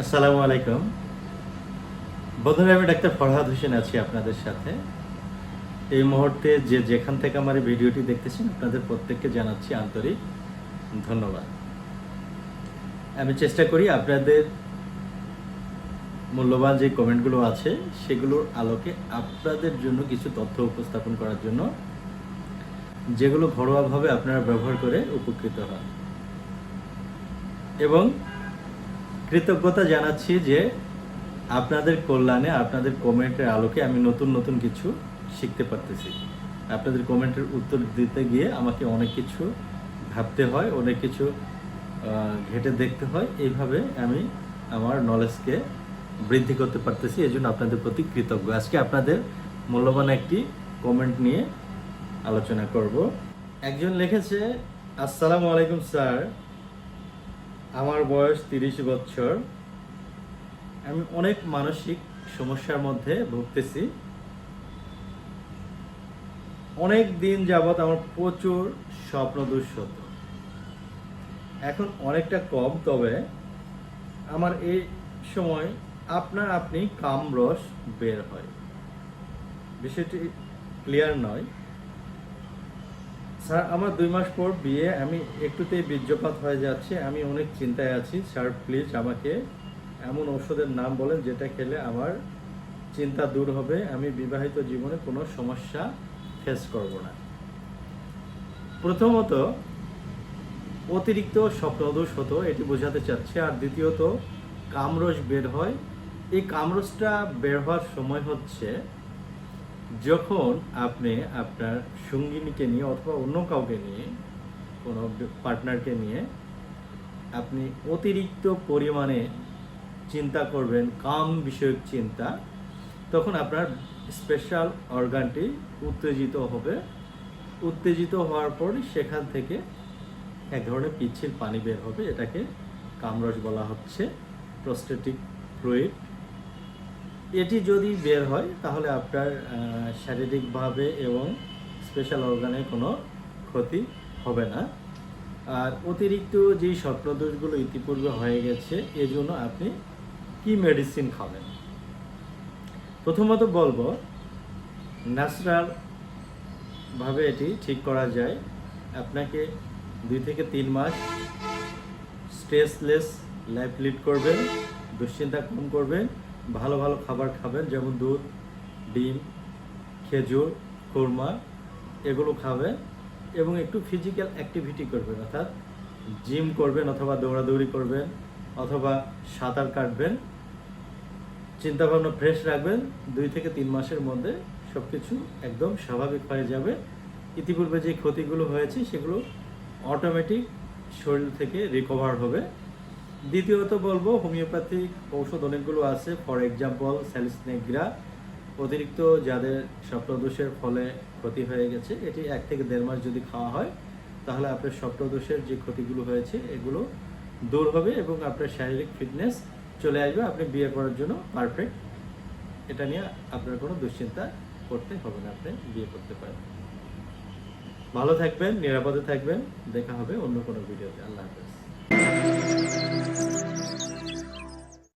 আসসালামু আলাইকুম। বন্ধুরা, আমি ডাক্তার ফরহাদ হোসেন আছি আপনাদের সাথে। এই মুহূর্তে যে যেখান থেকে আমার এই ভিডিওটি দেখতেছেন, আপনাদের প্রত্যেককে জানাচ্ছি আন্তরিক ধন্যবাদ। আমি চেষ্টা করি আপনাদের মূল্যবান যে কমেন্টগুলো আছে, সেগুলোর আলোকে আপনাদের জন্য কিছু তথ্য উপস্থাপন করার জন্য, যেগুলো ঘরোয়াভাবে আপনারা ব্যবহার করে উপকৃত হন। এবং কৃতজ্ঞতা জানাচ্ছি যে আপনাদের কল্যাণে, আপনাদের কমেন্টের আলোকে আমি নতুন নতুন কিছু শিখতে পারতেছি। আপনাদের কমেন্টের উত্তর দিতে গিয়ে আমাকে অনেক কিছু ভাবতে হয়, অনেক কিছু ঘেটে দেখতে হয়। এইভাবে আমি আমার নলেজকে বৃদ্ধি করতে পারতেছি। এই জন্য আপনাদের প্রতি কৃতজ্ঞ। আজকে আপনাদের মূল্যবান একটি কমেন্ট নিয়ে আলোচনা করব। একজন লিখেছে, আসসালামু আলাইকুম স্যার। আমার বয়স তিরিশ বছর। আমি অনেক মানসিক সমস্যার মধ্যে ভুগতেছি। অনেক দিন যাবৎ আমার প্রচুর স্বপ্ন দুঃস্বত এখন অনেকটা কম, তবে আমার এই সময় আপনার আপনি কামরস বের হয়। বিষয়টি ক্লিয়ার নয়। স্যার, আমার দুই মাস পর বিয়ে, আমি একটুতেই বীর্যপাত হয়ে যাচ্ছে, আমি অনেক চিন্তায় আছি। স্যার প্লিজ আমাকে এমন ওষুধের নাম বলেন যেটা খেলে আমার চিন্তা দূর হবে। আমি বিবাহিত জীবনে কোনো সমস্যা ফেস করব না। প্রথমত, অতিরিক্ত স্বপ্নদোষ হতো, এটি বোঝাতে চাচ্ছে। আর দ্বিতীয়ত, কামরস বের হয়। এই কামরসটা বের হওয়ার সময় হচ্ছে যখন আপনি আপনার সঙ্গিনীকে নিয়ে অথবা অন্য কাউকে নিয়ে, কোনো পার্টনারকে নিয়ে আপনি অতিরিক্ত পরিমাণে চিন্তা করবেন, কাম বিষয়ক চিন্তা, তখন আপনার স্পেশাল অর্গানটি উত্তেজিত হবে। উত্তেজিত হওয়ার পর সেখান থেকে এক ধরনের পিচ্ছিল পানি বের হবে, এটাকে কামরস বলা হচ্ছে প্রস্টেটিক ফ্লুইড এটি যদি বের হয়, তাহলে আপনার শারীরিকভাবে এবং স্পেশাল অর্গানে কোনো ক্ষতি হবে না। আর অতিরিক্ত যেই স্বপ্নদোষগুলো ইতিপূর্বে হয়ে গেছে, এজন্য আপনি কি মেডিসিন খাবেন? প্রথমত বলব, ন্যাচারাল ভাবে এটি ঠিক করা যায়। আপনাকে দুই থেকে তিন মাস স্ট্রেসলেস লাইফ লিড করবেন, দুশ্চিন্তা কম করবেন ভালো ভালো খাবার খাবেন, যেমন দুধ, ডিম, খেজুর, খুরমা, এগুলো খাবেন এবং একটু ফিজিক্যাল অ্যাক্টিভিটি করবেন, অর্থাৎ জিম করবেন অথবা দৌড়াদৌড়ি করবেন অথবা সাঁতার কাটবেন। চিন্তা ভাবনা ফ্রেশ রাখবেন, দুই থেকে তিন মাসের মধ্যে সব কিছু একদম স্বাভাবিক হয়ে যাবে। ইতিপূর্বে যে ক্ষতিগুলো হয়েছে সেগুলো অটোমেটিক শরীর থেকে রিকভার হবে। দ্বিতীয়ত বলব, হোমিওপ্যাথিক ঔষধ অনেকগুলো আছে। ফর এক্সাম্পল, স্যালিসনেগ্রা, অতিরিক্ত যাদের স্বপ্নদোষের ফলে ক্ষতি হয়ে গেছে, এটি এক থেকে দেড় মাস যদি খাওয়া হয়, তাহলে আপনার স্বপ্নদোষের যে ক্ষতিগুলো হয়েছে, এগুলো দূর হবে এবং আপনার শারীরিক ফিটনেস চলে আসবে। আপনি বিয়ে করার জন্য পারফেক্ট। এটা নিয়ে আপনার কোনো দুশ্চিন্তা করতে হবে না, আপনি বিয়ে করতে পারেন। ভালো থাকবেন, নিরাপদে থাকবেন। দেখা হবে অন্য কোনো ভিডিওতে। আল্লাহ হাফেজ।